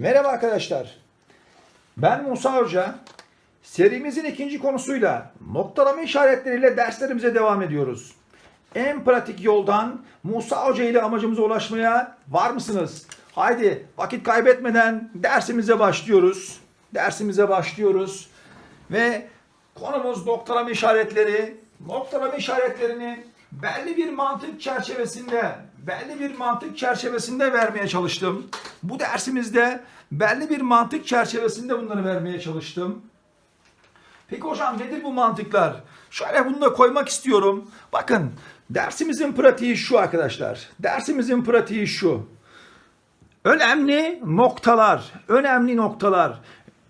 Merhaba arkadaşlar. Ben Musa Hoca. Serimizin ikinci konusuyla noktalama işaretleriyle derslerimize devam ediyoruz. En pratik yoldan Musa Hoca ile amacımıza ulaşmaya var mısınız? Haydi vakit kaybetmeden dersimize başlıyoruz. Dersimize başlıyoruz. Ve konumuz noktalama işaretleri. Noktalama işaretlerini belli bir mantık çerçevesinde, belli bir mantık çerçevesinde vermeye çalıştım. Bu dersimizde belli bir mantık çerçevesinde bunları vermeye çalıştım. Peki hocam nedir bu mantıklar? Şöyle bunu da koymak istiyorum. Bakın dersimizin pratiği şu arkadaşlar. Dersimizin pratiği şu. Önemli noktalar, önemli noktalar.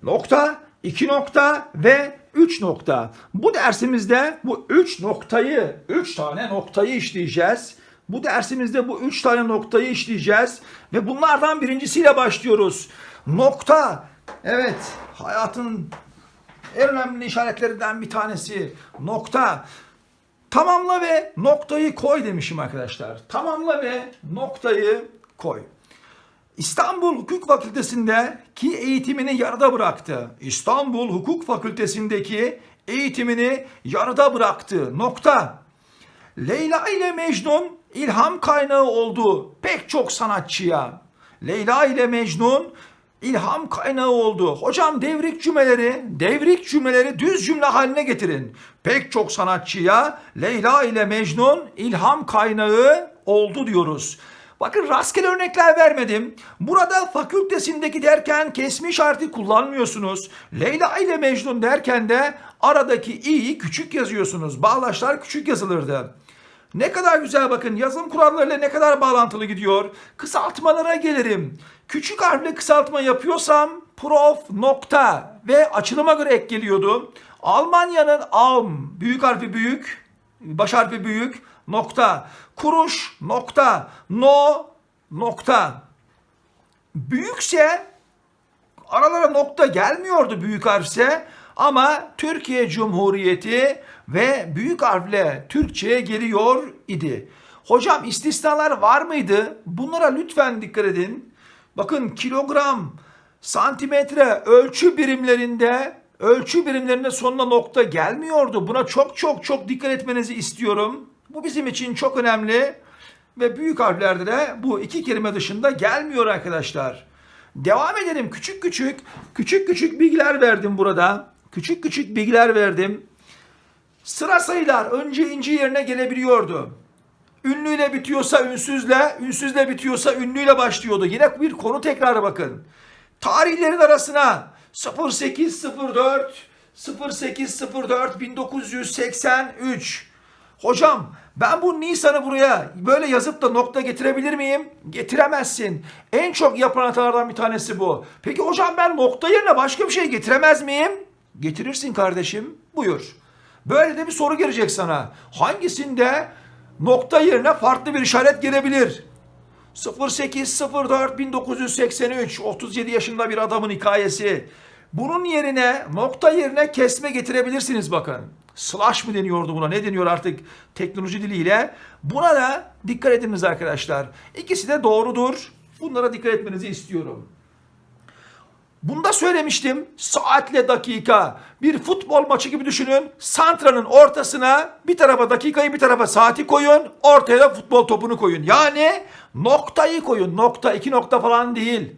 Nokta, iki nokta ve üç nokta. Bu dersimizde bu üç noktayı, üç tane noktayı işleyeceğiz. Bu dersimizde bu üç tane noktayı işleyeceğiz. Ve bunlardan birincisiyle başlıyoruz. Nokta. Evet, hayatın en önemli işaretlerinden bir tanesi. Nokta. Tamamla ve noktayı koy demişim arkadaşlar. Tamamla ve noktayı koy. İstanbul Hukuk Fakültesindeki eğitimini yarıda bıraktı. İstanbul Hukuk Fakültesindeki eğitimini yarıda bıraktı. Nokta. Leyla ile Mecnun ilham kaynağı oldu pek çok sanatçıya. Leyla ile Mecnun ilham kaynağı oldu. Hocam devrik cümleleri, devrik cümleleri düz cümle haline getirin. Pek çok sanatçıya Leyla ile Mecnun ilham kaynağı oldu diyoruz. Bakın rastgele örnekler vermedim. Burada fakültesindeki derken kesme işareti kullanmıyorsunuz. Leyla ile Mecnun derken de aradaki i'yi küçük yazıyorsunuz. Bağlaçlar küçük yazılırdı. Ne kadar güzel bakın yazım kurallarıyla ne kadar bağlantılı gidiyor. Kısaltmalara gelirim. Küçük harfle kısaltma yapıyorsam prof nokta ve açılıma göre ek geliyordu. Almanya'nın Alm büyük harfi büyük, baş harfi büyük nokta. Kuruş nokta. No nokta. Büyükse aralara nokta gelmiyordu büyük harfse ama Türkiye Cumhuriyeti ve büyük harfle Türkçe'ye geliyor idi. Hocam istisnalar var mıydı? Bunlara lütfen dikkat edin. Bakın kilogram, santimetre ölçü birimlerinde ölçü birimlerinde sonuna nokta gelmiyordu. Buna çok çok çok dikkat etmenizi istiyorum. Bu bizim için çok önemli ve büyük harflerde de bu iki kelime dışında gelmiyor arkadaşlar. Devam edelim. Küçük küçük küçük küçük bilgiler verdim burada. Küçük küçük bilgiler verdim. Sıra sayılar önce inci yerine gelebiliyordu. Ünlüyle bitiyorsa ünsüzle, ünsüzle bitiyorsa ünlüyle başlıyordu. Yine bir konu tekrarı bakın. Tarihlerin arasına 0804 0804 1983 Hocam ben bu Nisan'ı buraya böyle yazıp da nokta getirebilir miyim? Getiremezsin. En çok yapılan hatalardan bir tanesi bu. Peki hocam ben nokta yerine başka bir şey getiremez miyim? Getirirsin kardeşim. Buyur. Böyle de bir soru gelecek sana. Hangisinde nokta yerine farklı bir işaret gelebilir? 0804 1983 37 yaşında bir adamın hikayesi. Bunun yerine nokta yerine kesme getirebilirsiniz bakın. Slash mı deniyordu buna? Ne deniyor artık teknoloji diliyle? Buna da dikkat ediniz arkadaşlar. İkisi de doğrudur. Bunlara dikkat etmenizi istiyorum. Bunda söylemiştim. Saatle dakika. Bir futbol maçı gibi düşünün. Santranın ortasına bir tarafa dakikayı bir tarafa saati koyun. Ortaya da futbol topunu koyun. Yani noktayı koyun. Nokta iki nokta falan değil.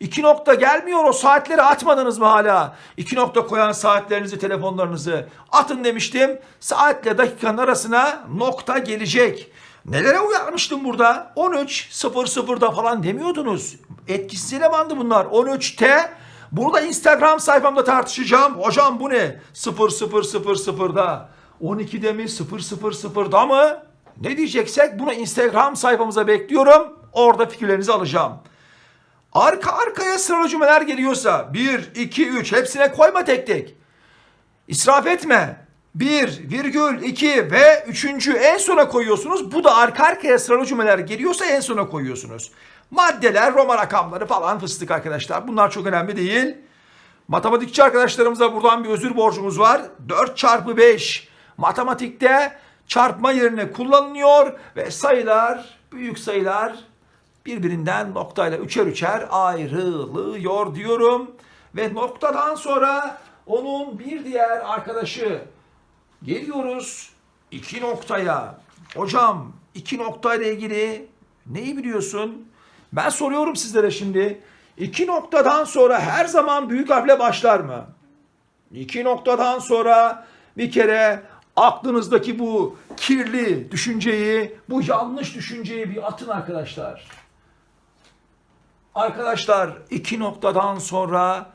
İki nokta gelmiyor o saatleri atmadınız mı hala? İki nokta koyan saatlerinizi, telefonlarınızı atın demiştim. Saatle dakikanın arasına nokta gelecek. Nelere uyarmıştım burada? 13.00'da falan demiyordunuz. Etkisiz elemandı bunlar. 13'te bunu da Instagram sayfamda tartışacağım. Hocam bu ne? 0000'da. 12'de mi? 000'da mı? Ne diyeceksek bunu Instagram sayfamıza bekliyorum. Orada fikirlerinizi alacağım. Arka arkaya sıralı cümleler geliyorsa 1, 2, 3 hepsine koyma tek tek. İsraf etme. 1, virgül, 2 ve üçüncü en sona koyuyorsunuz. Bu da arka arkaya sıralı cümleler geliyorsa en sona koyuyorsunuz. Maddeler, Roma rakamları falan fıstık arkadaşlar. Bunlar çok önemli değil. Matematikçi arkadaşlarımıza buradan bir özür borcumuz var. 4 çarpı 5 matematikte çarpma yerine kullanılıyor ve sayılar, büyük sayılar birbirinden noktayla üçer üçer ayrılıyor diyorum. Ve noktadan sonra onun bir diğer arkadaşı geliyoruz iki noktaya. Hocam iki noktayla ilgili neyi biliyorsun? Ben soruyorum sizlere şimdi. İki noktadan sonra her zaman büyük harfle başlar mı? İki noktadan sonra bir kere aklınızdaki bu kirli düşünceyi, bu yanlış düşünceyi bir atın arkadaşlar. Arkadaşlar iki noktadan sonra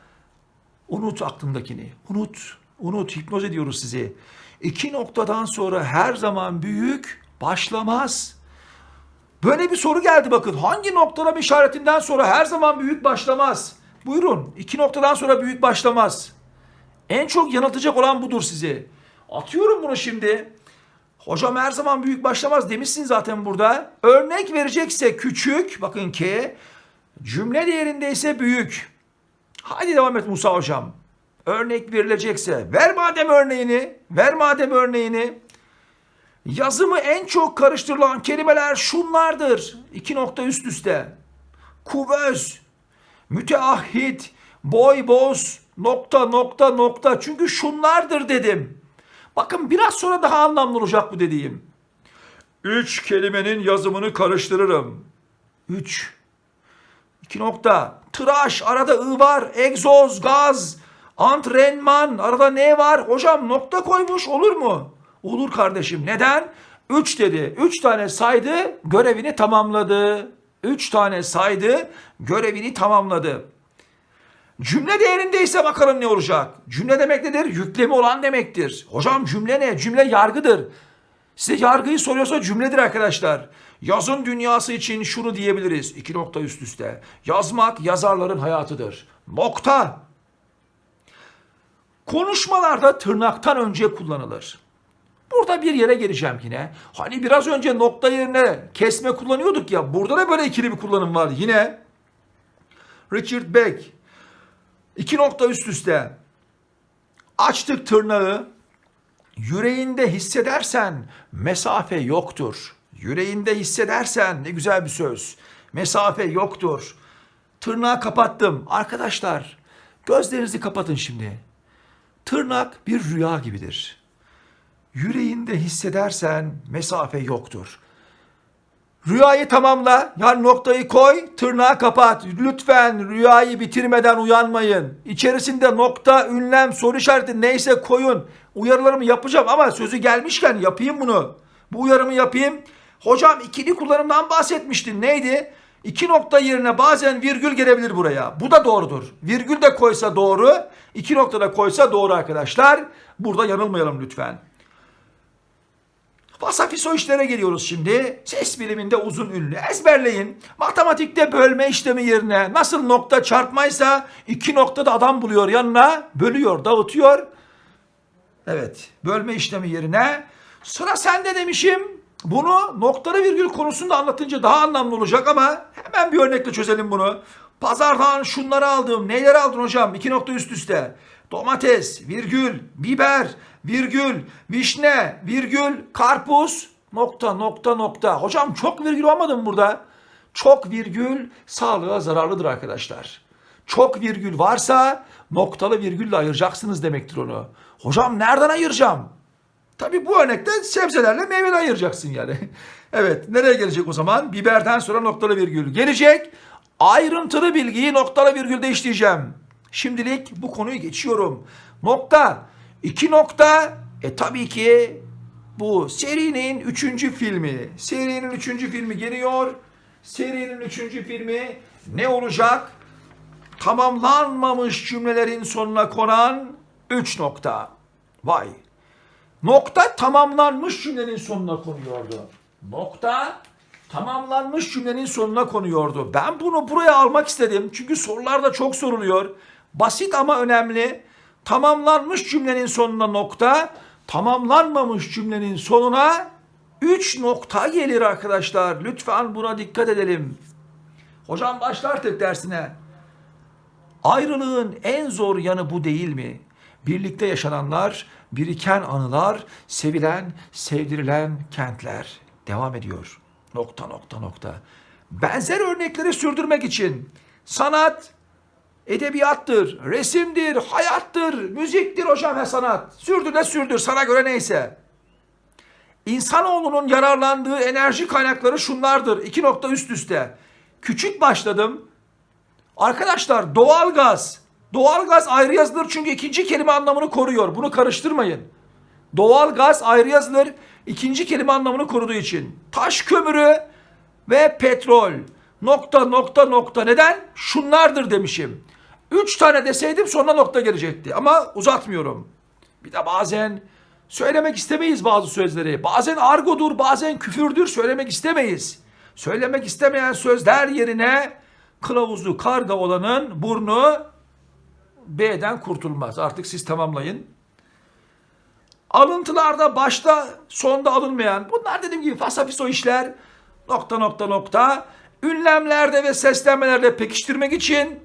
unut aklındakini. Unut. Unut. Hipnoz ediyoruz sizi. İki noktadan sonra her zaman büyük başlamaz. Böyle bir soru geldi bakın. Hangi noktalama işaretinden sonra her zaman büyük başlamaz? Buyurun. İki noktadan sonra büyük başlamaz. En çok yanıltacak olan budur sizi. Atıyorum bunu şimdi. Hocam her zaman büyük başlamaz demişsin zaten burada. Örnek verecekse küçük, bakın ki cümle değerinde ise büyük. Hadi devam et Musa hocam. Örnek verilecekse ver madem örneğini, ver madem örneğini. Yazımı en çok karıştırılan kelimeler şunlardır. İki nokta üst üste. Kuvöz, müteahhit, boy boz, nokta nokta nokta. Çünkü şunlardır dedim. Bakın biraz sonra daha anlamlı olacak bu dediğim. Üç kelimenin yazımını karıştırırım. Üç. İki nokta. Tıraş, arada ı var. Egzoz, gaz, antrenman, arada ne var? Hocam nokta koymuş olur mu? Olur kardeşim. Neden? Üç dedi. Üç tane saydı, görevini tamamladı. Üç tane saydı, görevini tamamladı. Cümle değerinde ise bakalım ne olacak? Cümle demek nedir? Yüklemi olan demektir. Hocam cümle ne? Cümle yargıdır. Size yargıyı soruyorsa cümledir arkadaşlar. Yazın dünyası için şunu diyebiliriz. İki nokta üst üste. Yazmak yazarların hayatıdır. Nokta. Konuşmalarda tırnaktan önce kullanılır. Burada bir yere geleceğim yine. Hani biraz önce nokta yerine kesme kullanıyorduk ya. Burada da böyle ikili bir kullanım var yine. Richard Beck. İki nokta üst üste. Açtık tırnağı. Yüreğinde hissedersen mesafe yoktur. Yüreğinde hissedersen ne güzel bir söz. Mesafe yoktur. Tırnağı kapattım. Arkadaşlar gözlerinizi kapatın şimdi. Tırnak bir rüya gibidir. Yüreğinde hissedersen mesafe yoktur. Rüyayı tamamla. Yani noktayı koy, tırnağı kapat. Lütfen rüyayı bitirmeden uyanmayın. İçerisinde nokta, ünlem, soru işareti neyse koyun. Uyarılarımı yapacağım ama sözü gelmişken yapayım bunu. Bu uyarımı yapayım. Hocam ikili kullanımdan bahsetmiştin. Neydi? İki nokta yerine bazen virgül gelebilir buraya. Bu da doğrudur. Virgül de koysa doğru, iki nokta da koysa doğru arkadaşlar. Burada yanılmayalım lütfen. Fasafiso işlere geliyoruz şimdi. Ses biliminde uzun ünlü. Ezberleyin. Matematikte bölme işlemi yerine nasıl nokta çarpmaysa iki noktada adam buluyor yanına. Bölüyor, dağıtıyor. Evet, bölme işlemi yerine sıra sende demişim. Bunu noktalı virgül konusunda anlatınca daha anlamlı olacak ama hemen bir örnekle çözelim bunu. Pazardan şunları aldım. Neleri aldın hocam? İki nokta üst üste. Domates, virgül, biber, virgül, vişne, virgül, karpuz, nokta, nokta, nokta. Hocam çok virgül olmadı mı burada? Çok virgül sağlığa zararlıdır arkadaşlar. Çok virgül varsa noktalı virgülle ayıracaksınız demektir onu. Hocam nereden ayıracağım? Tabi bu örnekte sebzelerle meyveleri ayıracaksın yani. evet nereye gelecek o zaman? Biberden sonra noktalı virgül gelecek. Ayrıntılı bilgiyi noktalı virgülde işleyeceğim. Şimdilik bu konuyu geçiyorum. Nokta. İki nokta. E tabii ki bu serinin üçüncü filmi. Serinin üçüncü filmi geliyor. Serinin üçüncü filmi ne olacak? Tamamlanmamış cümlelerin sonuna konan üç nokta. Vay. Nokta tamamlanmış cümlenin sonuna konuyordu. Nokta tamamlanmış cümlenin sonuna konuyordu. Ben bunu buraya almak istedim. Çünkü sorularda çok soruluyor. Basit ama önemli. Tamamlanmış cümlenin sonuna nokta, tamamlanmamış cümlenin sonuna 3 nokta gelir arkadaşlar. Lütfen buna dikkat edelim. Hocam başla artık dersine. Ayrılığın en zor yanı bu değil mi? Birlikte yaşananlar, biriken anılar, sevilen, sevdirilen kentler. Devam ediyor. Nokta nokta nokta. benzer örnekleri sürdürmek için sanat, edebiyattır, resimdir, hayattır, müziktir hocam he sanat. Sürdür ne sürdür sana göre neyse. İnsanoğlunun yararlandığı enerji kaynakları şunlardır. İki nokta üst üste. Küçük başladım. Arkadaşlar doğalgaz. Doğalgaz ayrı yazılır çünkü ikinci kelime anlamını koruyor. Bunu karıştırmayın. Doğalgaz ayrı yazılır ikinci kelime anlamını koruduğu için. Taş kömürü ve petrol. Nokta nokta nokta. Neden? Şunlardır demişim. Üç tane deseydim sonra nokta gelecekti. Ama uzatmıyorum. Bir de bazen söylemek istemeyiz bazı sözleri. Bazen argodur, bazen küfürdür söylemek istemeyiz. Söylemek istemeyen sözler yerine kılavuzu karga olanın burnu B'den kurtulmaz. Artık siz tamamlayın. Alıntılarda başta sonda alınmayan bunlar dediğim gibi fasafiso işler nokta nokta nokta ünlemlerde ve seslenmelerde pekiştirmek için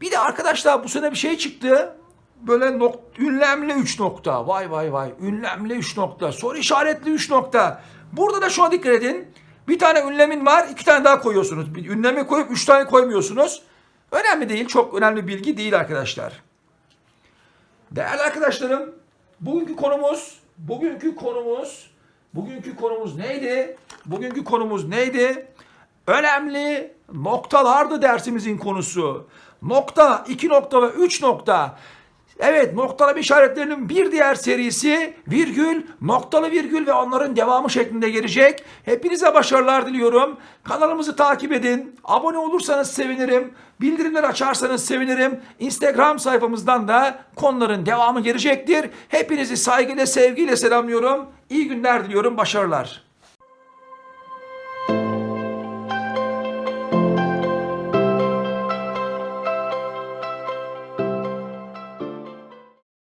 bir de arkadaşlar bu sene bir şey çıktı. Böyle nok- ünlemli 3 nokta. Vay vay vay. Ünlemli 3 nokta. Soru işaretli 3 nokta. Burada da şuna dikkat edin. Bir tane ünlemin var. iki tane daha koyuyorsunuz. Bir ünlemi koyup 3 tane koymuyorsunuz. Önemli değil. Çok önemli bilgi değil arkadaşlar. Değerli arkadaşlarım, bugünkü konumuz, bugünkü konumuz, bugünkü konumuz neydi? Bugünkü konumuz neydi? Önemli noktalardı dersimizin konusu. Nokta, iki nokta ve üç nokta. Evet noktalama işaretlerinin bir diğer serisi virgül, noktalı virgül ve onların devamı şeklinde gelecek. Hepinize başarılar diliyorum. Kanalımızı takip edin. Abone olursanız sevinirim. Bildirimleri açarsanız sevinirim. Instagram sayfamızdan da konuların devamı gelecektir. Hepinizi saygıyla sevgiyle selamlıyorum. İyi günler diliyorum. Başarılar.